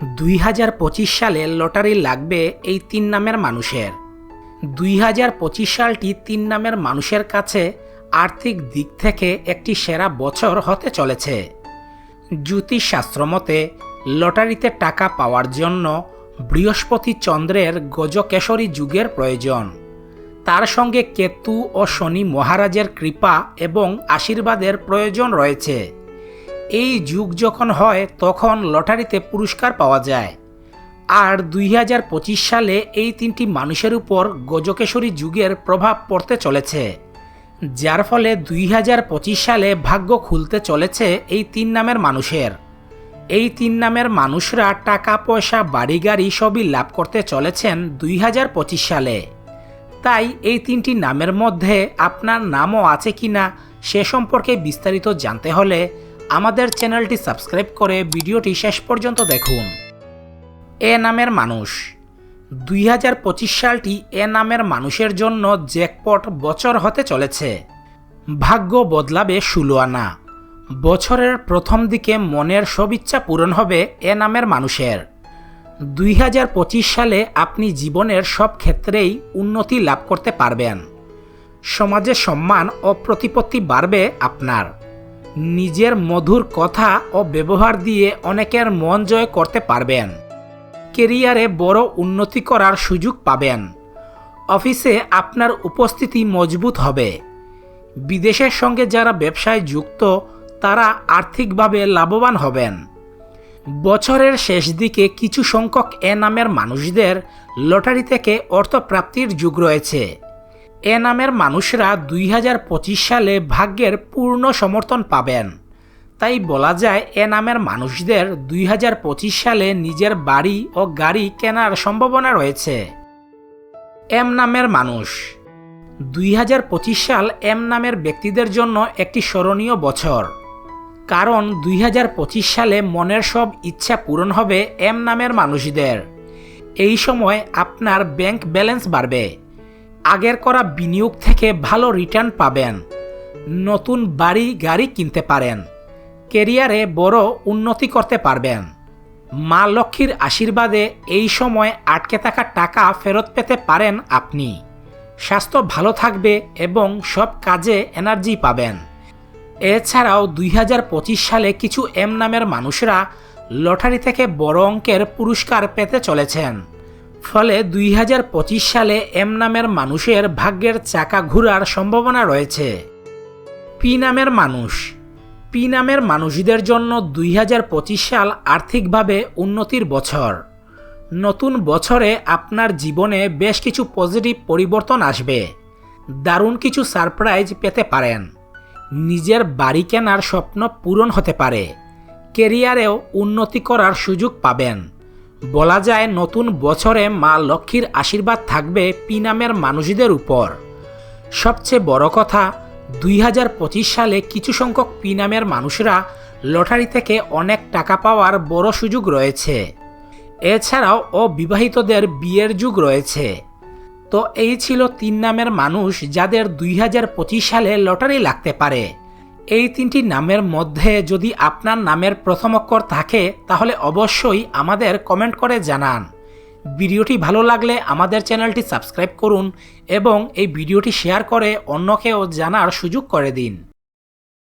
দুই হাজার পঁচিশ সালে লটারি লাগবে এই তিন নামের মানুষের। দুই হাজার পঁচিশ সালটি তিন নামের মানুষের কাছে আর্থিক দিক থেকে একটি সেরা বছর হতে চলেছে। জ্যোতিষশাস্ত্র মতে, লটারিতে টাকা পাওয়ার জন্য বৃহস্পতি চন্দ্রের গজকেশরী যুগের প্রয়োজন। তার সঙ্গে কেতু ও শনি মহারাজের কৃপা এবং আশীর্বাদের প্রয়োজন রয়েছে। এই যুগ যখন হয়, তখন লটারিতে পুরস্কার পাওয়া যায়। আর দুই হাজার পঁচিশ সালে এই তিনটি মানুষের উপর গজকেশরী যুগের প্রভাব পড়তে চলেছে। যার ফলে দুই হাজার পঁচিশ সালে ভাগ্য খুলতে চলেছে এই তিন নামের মানুষের। এই তিন নামের মানুষরা টাকা, পয়সা, বাড়ি, গাড়ি সবই লাভ করতে চলেছেন দুই হাজার পঁচিশ সালে। তাই এই তিনটি নামের মধ্যে আপনার নামও আছে কি না সে সম্পর্কে বিস্তারিত জানতে হলে আমাদের চ্যানেলটি সাবস্ক্রাইব করে ভিডিওটি শেষ পর্যন্ত দেখুন। এ নামের মানুষ। দুই হাজার পঁচিশ সালটি এ নামের মানুষের জন্য জ্যাকপট বছর হতে চলেছে। ভাগ্য বদলাবে ষোলো আনা। বছরের প্রথম দিকে মনের সব ইচ্ছা পূরণ হবে এ নামের মানুষের। দুই হাজার পঁচিশ সালে আপনি জীবনের সব ক্ষেত্রেই উন্নতি লাভ করতে পারবেন। সমাজে সম্মান ও প্রতিপত্তি বাড়বে আপনার। নিজের মধুর কথা ও ব্যবহার দিয়ে অনেকের মন জয় করতে পারবেন। কেরিয়ারে বড় উন্নতি করার সুযোগ পাবেন। অফিসে আপনার উপস্থিতি মজবুত হবে। বিদেশের সঙ্গে যারা ব্যবসায় যুক্ত, তারা আর্থিকভাবে লাভবান হবেন। বছরের শেষ দিকে কিছু সংখ্যক এ নামের মানুষদের লটারি থেকে অর্থপ্রাপ্তির যুগ রয়েছে। এ নামের মানুষরা দুই হাজার পঁচিশ সালে ভাগ্যের পূর্ণ সমর্থন পাবেন। তাই বলা যায় এ নামের মানুষদের দুই হাজার পঁচিশ সালে নিজের বাড়ি ও গাড়ি কেনার সম্ভাবনা রয়েছে। এম নামের মানুষ। দুই হাজার পঁচিশ সাল এম নামের ব্যক্তিদের জন্য একটি স্মরণীয় বছর। কারণ দুই হাজার পঁচিশ সালে মনের সব ইচ্ছা পূরণ হবে এম নামের মানুষদের। এই সময় আপনার ব্যাংক ব্যালেন্স বাড়বে। আগের করা বিনিয়োগ থেকে ভালো রিটার্ন পাবেন। নতুন বাড়ি, গাড়ি কিনতে পারেন। কেরিয়ারে বড় উন্নতি করতে পারবেন। মা লক্ষ্মীর আশীর্বাদে এই সময় আটকে থাকা টাকা ফেরত পেতে পারেন আপনি। স্বাস্থ্য ভালো থাকবে এবং সব কাজে এনার্জি পাবেন। এছাড়াও দুই হাজার পঁচিশ সালে কিছু এম নামের মানুষরা লটারি থেকে বড় অঙ্কের পুরস্কার পেতে চলেছেন। ফলে দুই হাজার পঁচিশ সালে এম নামের মানুষের ভাগ্যের চাকা ঘোরার সম্ভাবনা রয়েছে। পি নামের মানুষ। পি নামের মানুষদের জন্য দুই হাজার পঁচিশ সাল আর্থিকভাবে উন্নতির বছর। নতুন বছরে আপনার জীবনে বেশ কিছু পজিটিভ পরিবর্তন আসবে। দারুণ কিছু সারপ্রাইজ পেতে পারেন। নিজের বাড়ি কেনার স্বপ্ন পূরণ হতে পারে। কেরিয়ারেও উন্নতি করার সুযোগ পাবেন। বলা যায় নতুন বছরে মা লক্ষ্মীর আশীর্বাদ থাকবে পি নামের মানুষদের উপর। সবচেয়ে বড় কথা, দুই হাজার পঁচিশ সালে কিছু সংখ্যক পি নামের মানুষরা লটারি থেকে অনেক টাকা পাওয়ার বড় সুযোগ রয়েছে। এছাড়াও অবিবাহিতদের বিয়ের যুগ রয়েছে। তো এই ছিল তিন নামের মানুষ যাদের দুই হাজার পঁচিশ সালে লটারি লাগতে পারে। এই তিনটি নামের মধ্যে যদি আপনার নামের প্রথম অক্ষর থাকে, তাহলে অবশ্যই আমাদের কমেন্ট করে জানান। ভিডিওটি ভালো লাগলে আমাদের চ্যানেলটি সাবস্ক্রাইব করুন এবং এই ভিডিওটি শেয়ার করে অন্যকেও জানার সুযোগ করে দিন।